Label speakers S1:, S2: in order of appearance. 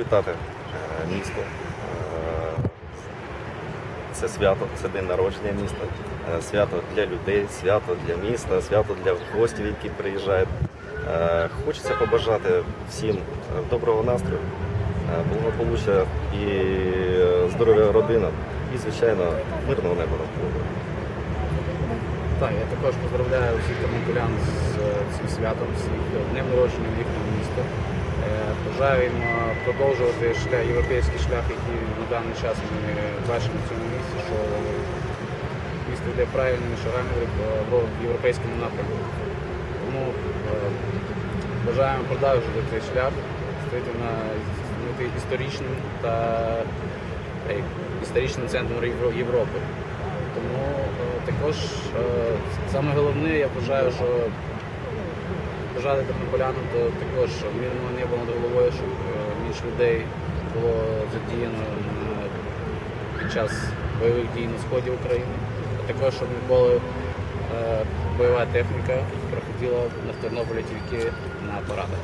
S1: Вітати е, місто. Е, Це свято, це день народження міста, Е, свято для людей, свято для міста, свято для гостів, які приїжджають. Хочеться побажати всім доброго настрою, благополуччя і здоров'я родинам, і, звичайно, мирного неба над головою.
S2: Так, я також поздравляю всіх тернополян з цим святом, з їх днем народження в їхньому Е, Бажаю їм е, продовжувати шлях, європейський шлях, який на даний час ми бачимо в цьому місці, що місто йде правильними шагами в в європейському напрямку. Тому е, бажаємо продовжувати цей шлях, стати на історичним та е, історичним центром Європи. Тому е, також е, саме головне, я вважаю, що бажати тернополянам то також мирного неба над головою, щоб між людей було задіяно під час бойових дій на сході України, а також щоб ніколи е, бойова техніка проходила на Тернополі тільки на парадах.